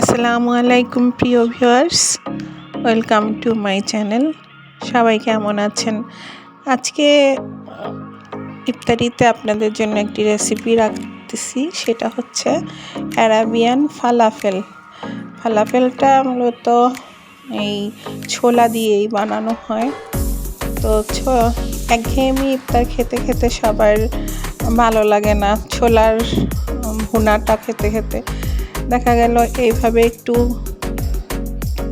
আসসালামু আলাইকুম প্রিয় viewers. Welcome to my channel সবাই কেমন আছেন? আজকে, ইফতারিতে আপনাদের জন্য একটি রেসিপি রাখতেছি। সেটা হচ্ছে অ্যারাবিয়ান ফালাফেল ফালাফেলটা মূলত এই ছোলা দিয়েই বানানো হয়। তো একঘেয়েমি ইফতার খেতে খেতে সবার ভালো লাগে না। ছোলার ভুনাটা খেতে খেতে। দেখা গেল এইভাবে একটু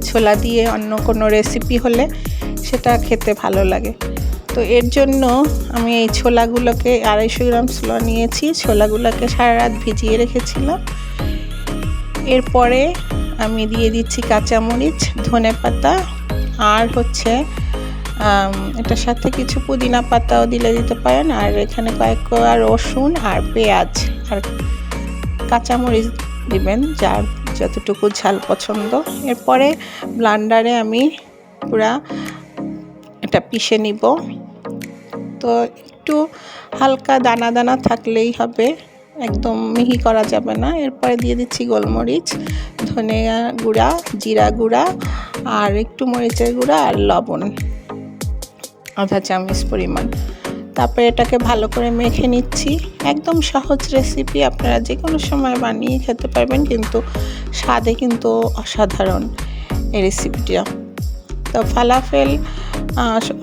ছোলা দিয়ে অন্য কোনো রেসিপি হলে সেটা খেতে ভালো লাগে। তো এর জন্য আমি এই ছোলাগুলোকে আড়াইশো গ্রাম ছোলা নিয়েছি। ছোলাগুলোকে সারা রাত ভিজিয়ে রেখেছিলাম। এরপরে আমি দিয়ে দিচ্ছি কাঁচামরিচ ধনে পাতা আর হচ্ছে এটার সাথে কিছু পুদিনা পাতাও দিলে দিতে পারেন। আর এখানে কয়েক রসুন আর পেঁয়াজ আর কাঁচামরিচ দিবেন, যার যতটুকু ঝাল পছন্দ। এরপরে ব্লান্ডারে আমি পুরা এটা পিষে নিব। তো একটু হালকা দানা দানা থাকলেই হবে, একদম মিহি করা যাবে না। এরপরে দিয়ে দিচ্ছি গোলমরিচ, ধনে গুঁড়া, জিরা গুঁড়া, আর একটু মরিচের গুঁড়া আর লবণ। আধা চামচ পরিমাণ। তারপরে এটাকে ভালো করে মেখে নিচ্ছি। একদম সহজ রেসিপি আপনারা যে কোনো সময় বানিয়ে খেতে পারবেন, কিন্তু স্বাদে কিন্তু অসাধারণ এই রেসিপিটা তো ফালাফেল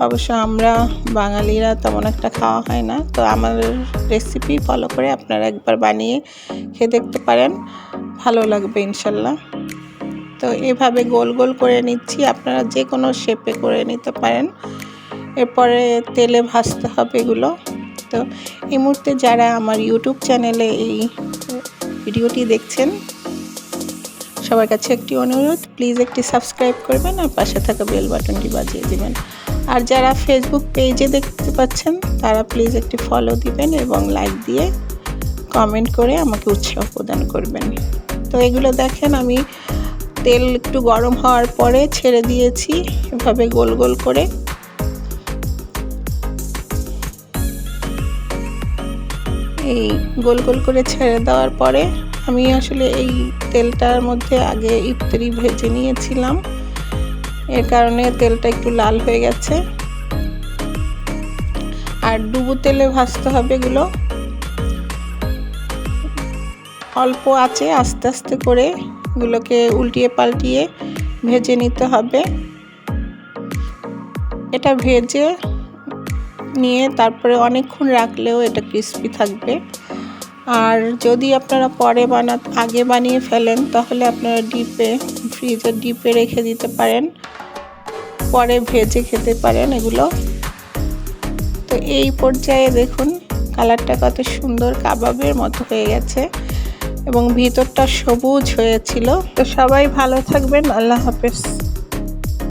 অবশ্য আমরা বাঙালিরা তেমন একটা খাওয়া হয় না। তো আমার রেসিপি ফলো করে আপনারা একবার বানিয়ে খেয়ে দেখতে পারেন। ভালো লাগবে ইনশাল্লাহ। তো এভাবে গোল গোল করে নিচ্ছি। আপনারা যে কোনো শেপে করে নিতে পারেন। এরপরে তেলে ভাজতে হবে এগুলো। তো এই মুহূর্তে যারা আমার ইউটিউব চ্যানেলে এই ভিডিওটি দেখছেন, সবার কাছে একটি অনুরোধ প্লিজ একটি সাবস্ক্রাইব করবেন আর পাশে থাকা বেল বাটনটি বাজিয়ে দেবেন। আর যারা ফেসবুক পেজে দেখতে পাচ্ছেন, তারা প্লিজ একটি ফলো দিবেন এবং লাইক দিয়ে কমেন্ট করে আমাকে উৎসাহ প্রদান করবেন। তো এগুলো দেখেন, আমি তেল একটু গরম হওয়ার পরে ছেড়ে দিয়েছি। এভাবে গোল গোল করে এই গোল গোল করে ছেড়ে দেওয়ার পরে আমি আসলে এই তেলটার মধ্যে আগে ইফতারি ভেজে নিয়েছিলাম। এর কারণে তেলটা একটু লাল হয়ে গেছে। আর ডুবো তেলে ভাজতে হবে এগুলো। অল্প আছে আস্তে আস্তে করে এগুলোকে উল্টিয়ে পাল্টিয়ে ভেজে নিতে হবে। এটা ভেজে নিয়ে তারপরে অনেকক্ষণ রাখলেও এটা ক্রিস্পি থাকবে। আর যদি আপনারা পরে বানা, আগে বানিয়ে ফেলেন, তাহলে আপনারা ডিপে ফ্রিজে ডিপে রেখে দিতে পারেন। পরে ভেজে খেতে পারেন এগুলো। তো এই পর্যায়ে দেখুন, কালারটা কত সুন্দর কাবাবের মতো হয়ে গেছে এবং ভিতরটা সবুজ হয়েছিল। তো সবাই ভালো থাকবেন, আল্লাহ হাফেজ।